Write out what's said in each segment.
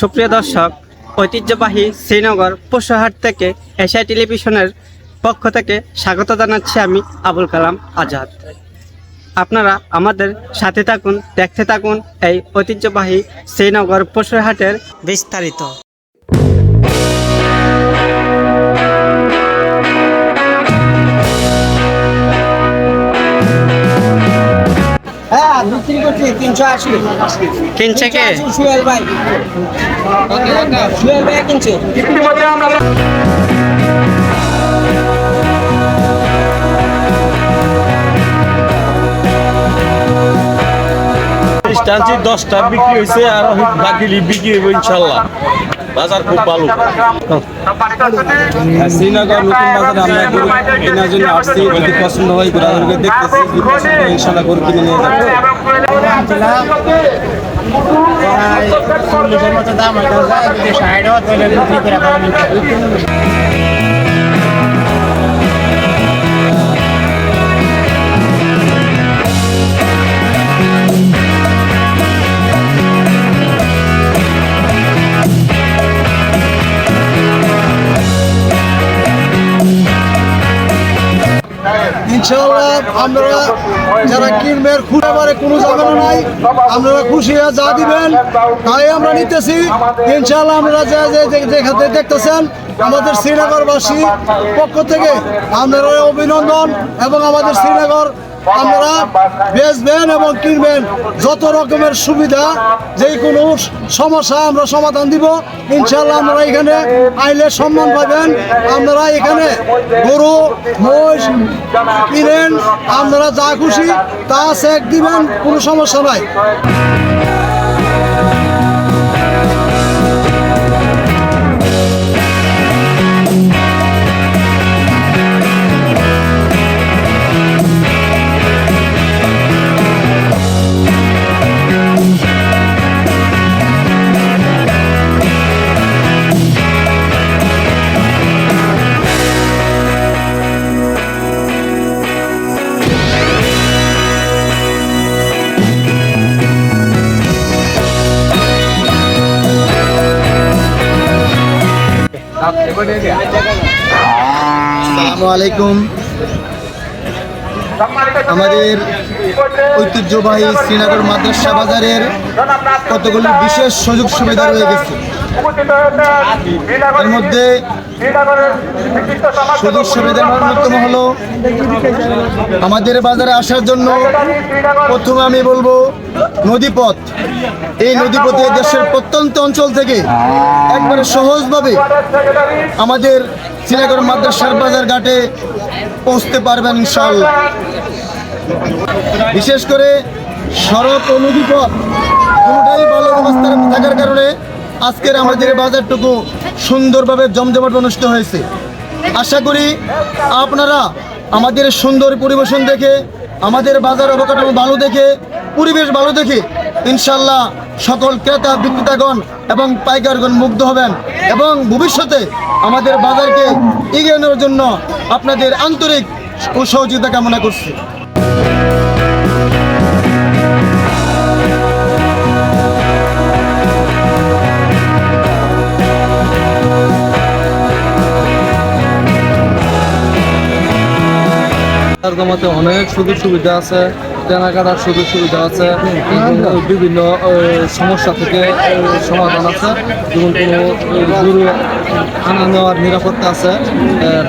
সুপ্রিয় দর্শক, ঐতিহ্যবাহী শ্রীনগর পশুহাট থেকে এশিয়া টেলিভিশনের পক্ষ থেকে স্বাগত জানাচ্ছি আমি আবুল কালাম আজাদ। আপনারা আমাদের সাথে থাকুন, দেখতে থাকুন এই ঐতিহ্যবাহী শ্রীনগর পশুহাটের বিস্তারিত। বিক্রি করছি তিনশো আশি। কিনছে কে? সুয়েল ভাই। সুয়েল ভাই কিনছে। টানছি দশটা বিক্রি হয়েছে আর বাকি বিক্রি হইব ইনশাল্লাহ। বাজার খুব ভালো। শ্রীনগর নতুন বাজারে আমরা গরু কেনার জন্য আসছি যদি পছন্দ হয় ঘোরাঘুরিকে দেখতেছি যদি পছন্দ হয় ইনশাল্লাহ গরু কিনে নিয়ে যাব। চল্লিশের মতো দাম হয়তো যায় যদি ষাট হয় তাহলে বিক্রি করে পাবেন ইনশাআল্লাহ আপনারা যারা কিনবেন খুঁড়ে কোনো ঝামেলা নাই। আপনারা খুশি হয়ে যা দিবেন, তাই আমরা নিতেছি। ইনশাআল্লাহ আমরা যে- যেখানে দেখতেছেন, আমাদের শ্রীনগরবাসী পক্ষ থেকে আপনারা অভিনন্দন এবং আমাদের শ্রীনগর আপনারা বেচবেন এবং কিনবেন যত রকমের সুবিধা যে কোনো সমস্যা আমরা সমাধান দিব। ইনশাল্লাহ আমরা এখানে আইলে সম্মান পাবেন। আপনারা এখানে গরু, মহিষ কিনেন, আপনারা যা খুশি তা সেক দিবেন, কোনো সমস্যা নাই। আমাদের ঐতিহ্যবাহী শ্রীনগর মাদ্রাসা বাজারের কতগুলি বিশেষ সুযোগ সুবিধা রয়ে গেছে। এর মধ্যে সুযোগ সুবিধার অন্যতম হলো আমাদের বাজারে আসার জন্য প্রথমে আমি বলব নদীপথ। এই নদীপথে দেশের প্রত্যন্ত অঞ্চল থেকে একবারে সহজভাবে আমাদের শ্রীনগর মাদ্রাসার বাজার ঘাটে পৌঁছতে পারবেন ইনশাআল্লাহ। বিশেষ করে সড়ক ও নদীপথ কোনোটাই ভালো অবস্থায় থাকার কারণে আজকের আমাদের বাজারটুকু সুন্দরভাবে জমজমাট অনুষ্ঠিত হয়েছে, আশা করি আপনারা আমাদের সুন্দর পরিবেশন দেখে, আমাদের বাজার অবকাঠামো ভালো দেখে, পরিবেশ ভালো দেখে ইনশাল্লাহ সকল ক্রেতা, বিক্রেতাগণ এবং পাইকারগণ মুগ্ধ হবেন এবং ভবিষ্যতে আমাদের বাজারকে এগিয়ে নেওয়ার জন্য আপনাদের আন্তরিক সহযোগিতা কামনা করছি। জমাতে অনেক সুযোগ সুবিধা আছে, কেনাকাটার সুযোগ সুবিধা আছে, বিভিন্ন সমস্যা থেকে সমাধান আছে। যেমন কোনো আনা নেওয়ার নিরাপত্তা আছে।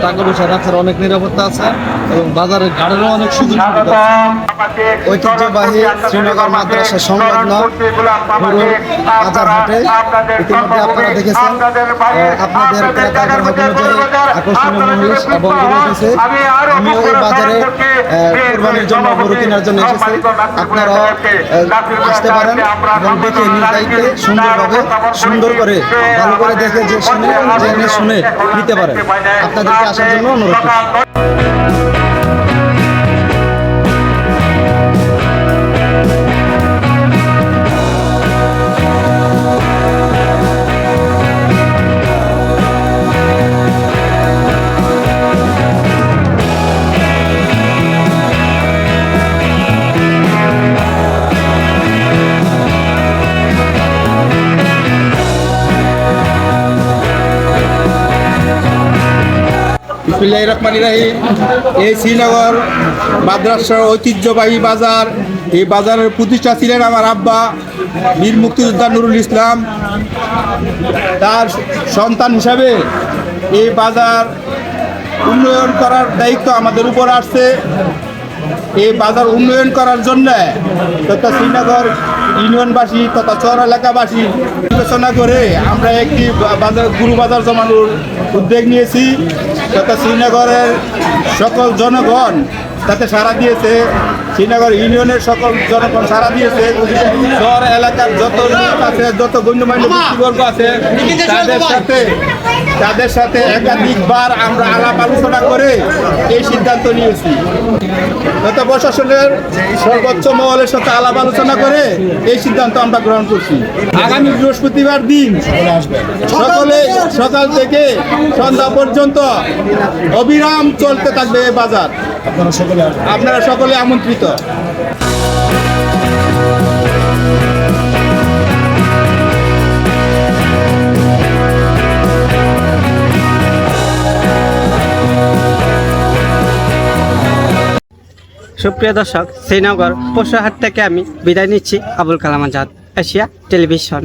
টাকা পয়সা রাখার অনেক নিরাপত্তা আছে এবং বাজারের গাড়িরও অনেক সুযোগ ঐতিহ্যবাহী শ্রীনগর মাদ্রাসা সংলগ্ন বাজার হাটে ইতিমধ্যে আপনারা দেখেছেন আপনাদের ক্রেতা গ্রাহক অনুযায়ী আকর্ষণীয় এবং আমিও এই বাজারে কোরবানির জন্য গরু কেনার জন্য এসেছি। আপনারাও আসতে পারেন এবং দেখে সুন্দরভাবে সুন্দর করে, ভালো করে দেখে যে শুনে জেনে শুনে নিতে পারেন। আপনাদেরকে আসার জন্য অনুরোধ বিসমিল্লাহ রহমান রাহিম। এই শ্রীনগর মাদ্রাসার ঐতিহ্যবাহী বাজার। এই বাজারের প্রতিষ্ঠা ছিলেন আমার আব্বা বীর মুক্তিযোদ্ধা নুরুল ইসলাম। তার সন্তান হিসাবে এই বাজার উন্নয়ন করার দায়িত্ব আমাদের উপর আসছে। এই বাজার উন্নয়ন করার জন্য তথা শ্রীনগর ইউনিয়নবাসী তথা চর এলাকাবাসী বিবেচনা করে আমরা একটি বাজার গুরু বাজার জমানোর উদ্যোগ নিয়েছি। তথা শ্রীনগরের সকল জনগণ তাতে সারা দিয়েছে। শ্রীনগর ইউনিয়নের সকল জনগণ সারা দিয়েছে। শহর এলাকার যত লোক আছে, যত গণ্যমান্য ব্যক্তিবর্গ আছে, তাদের সাথে তাদের সাথে একাধিকবার আমরা আলাপ আলোচনা করে এই সিদ্ধান্ত নিয়েছি। তথা প্রশাসনের সর্বোচ্চ মহলের সাথে আলাপ আলোচনা করে এই সিদ্ধান্ত আমরা গ্রহণ করছি। আগামী বৃহস্পতিবার দিন সকলে সকাল থেকে সন্ধ্যা পর্যন্ত অবিরাম চলতে থাকবে বাজার। আপনারা সকলে আমন্ত্রিত। সুপ্রিয় দর্শক শ্রীনগর পশুহাট থেকে আমি বিদায় নিচ্ছি আবুল কালাম আজাদ এশিয়া টেলিভিশন।